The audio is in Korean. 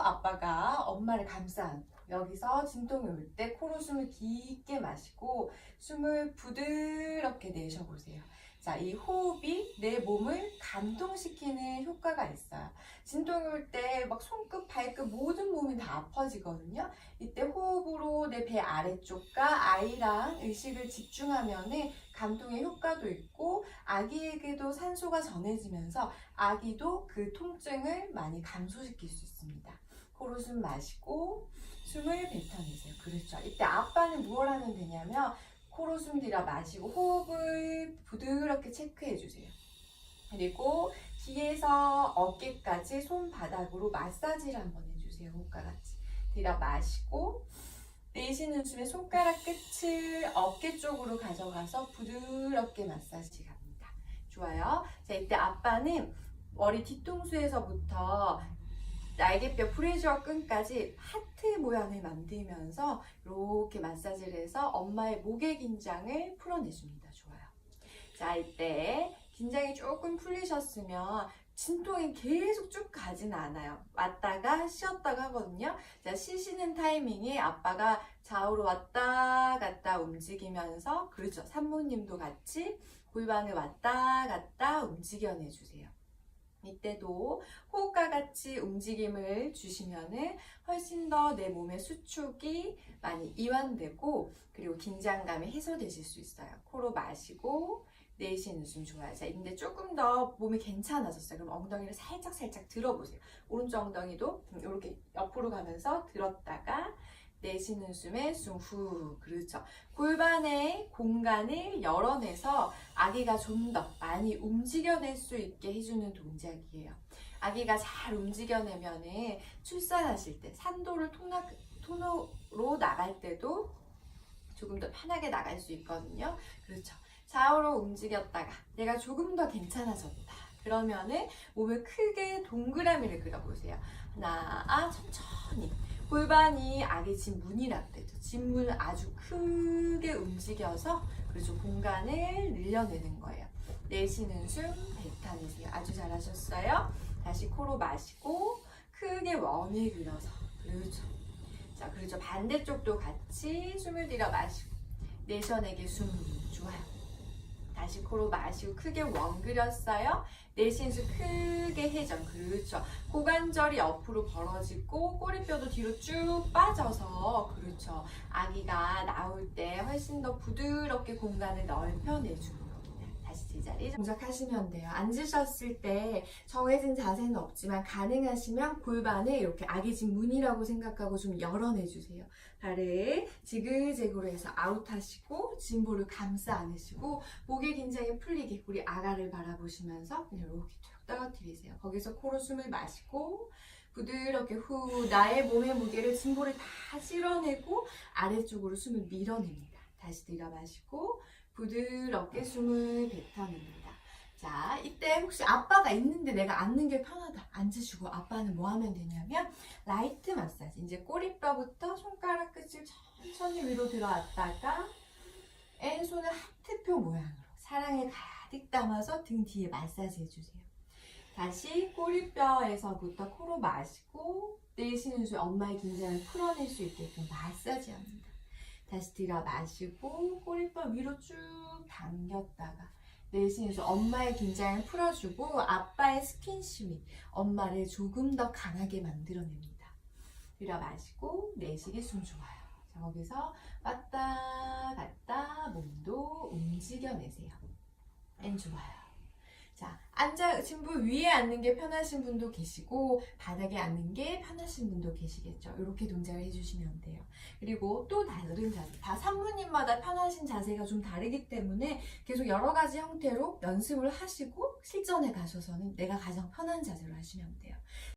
아빠가 엄마를 안고 여기서 진통이 올 때 코로 숨을 깊게 마시고 숨을 부드럽게 내쉬어보세요. 자, 이 호흡이 내 몸을 감동시키는 효과가 있어요. 진통이 올 때 막 손끝, 발끝 모든 몸이 다 아파지거든요. 이때 호흡으로 내 배 아래쪽과 아이랑 의식을 집중하면은 감통의 효과도 있고 아기에게도 산소가 전해지면서 아기도 그 통증을 많이 감소시킬 수 있습니다. 코로 숨 마시고 숨을 뱉어내세요. 그렇죠. 이때 아빠는 무엇 하면 되냐면 코로 숨 들여 마시고 호흡을 부드럽게 체크해 주세요. 그리고 뒤에서 어깨까지 손바닥으로 마사지를 한번 해주세요. 호흡과 같이. 들여 마시고 내쉬는 숨에 손가락 끝을 어깨 쪽으로 가져가서 부드럽게 마사지 갑니다. 좋아요. 자, 이때 아빠는 머리 뒤통수에서부터 날개뼈 프레지어 끈까지 하트 모양을 만들면서 이렇게 마사지를 해서 엄마의 목의 긴장을 풀어내줍니다. 좋아요. 자, 이때 긴장이 조금 풀리셨으면 진통이 계속 쭉 가진 않아요. 왔다가 쉬었다가 하거든요. 자, 쉬시는 타이밍에 아빠가 좌우로 왔다 갔다 움직이면서, 그렇죠. 산모님도 같이 골반을 왔다 갔다 움직여내 주세요. 이때도 호흡과 같이 움직임을 주시면은 훨씬 더 내 몸의 수축이 많이 이완되고 그리고 긴장감이 해소되실 수 있어요. 코로 마시고 내쉬는 숨 좋아요. 자, 근데 조금 더 몸이 괜찮아졌어요. 그럼 엉덩이를 살짝 살짝 들어보세요. 오른쪽 엉덩이도 이렇게 옆으로 가면서 들었다가 내쉬는 숨에 숨 후. 그렇죠. 골반의 공간을 열어내서 아기가 좀 더 많이 움직여낼 수 있게 해주는 동작이에요. 아기가 잘 움직여내면은 출산하실 때 산도를 통나, 통로로 나갈 때도 조금 더 편하게 나갈 수 있거든요. 그렇죠. 좌우로 움직였다가 내가 조금 더 괜찮아졌다. 그러면은 몸을 크게 동그라미를 그려보세요. 하나, 아, 천천히. 골반이 아기 진문이라고 되죠. 진문을 아주 크게 움직여서 그래서 공간을 늘려내는 거예요. 내쉬는 숨 뱉어내세요. 아주 잘하셨어요. 다시 코로 마시고 크게 원을 그려서 그렇죠. 자, 그렇죠. 반대쪽도 같이 숨을 들여 마시고 내쉬어내기 숨 좋아요. 다시 코로 마시고 크게 원 그렸어요. 숨 크게 회전 그렇죠. 고관절이 옆으로 벌어지고 꼬리뼈도 뒤로 쭉 빠져서 그렇죠. 아기가 나올 때 훨씬 더 부드럽게 공간을 넓혀내주는 겁니 다. 다시 제자리 동작하시면 돼요. 앉으셨을 때 정해진 자세는 없지만 가능하시면 골반을 이렇게 아기 집 문이라고 생각하고 좀 열어내주세요. 발을 지그재그로 해서 아웃하시고 진보를 감싸 안으시고 목의 긴장이 풀리게 우리 아가를 바라보시면서 그냥 이렇게 쭉 떨어뜨리세요. 거기서 코로 숨을 마시고 부드럽게 후 나의 몸의 무게를 진보를 다 실어내고 아래쪽으로 숨을 밀어냅니다. 다시 들여 마시고 부드럽게 숨을 뱉어냅니다. 자, 이때 혹시 아빠가 있는데 내가 앉는 게 편하다. 앉으시고 아빠는 뭐 하면 되냐면 라이트 마사지. 이제 꼬리뼈부터 손가락 끝을 천천히 위로 들어왔다가 왼손을 하트표 모양으로 사랑을 가득 담아서 등 뒤에 마사지 해주세요. 다시 꼬리뼈에서부터 코로 마시고 내쉬는 숨 엄마의 긴장을 풀어낼 수 있게끔 마사지 합니다. 다시 들여 마시고 꼬리뼈 위로 쭉 당겼다가 내쉬는 숨 엄마의 긴장을 풀어주고 아빠의 스킨십이 엄마를 조금 더 강하게 만들어냅니다. 들여 마시고 내쉬기 숨 좋아요. 자, 거기서 왔다 갔다 몸도 움직여내세요. 엔 좋아요. 자, 앉아, 진부 위에 앉는 게 편하신 분도 계시고, 바닥에 앉는 게 편하신 분도 계시겠죠. 이렇게 동작을 해주시면 돼요. 그리고 또 다른 자세. 다 산부님마다 편하신 자세가 좀 다르기 때문에 계속 여러 가지 형태로 연습을 하시고, 실전에 가셔서는 내가 가장 편한 자세로 하시면 돼요.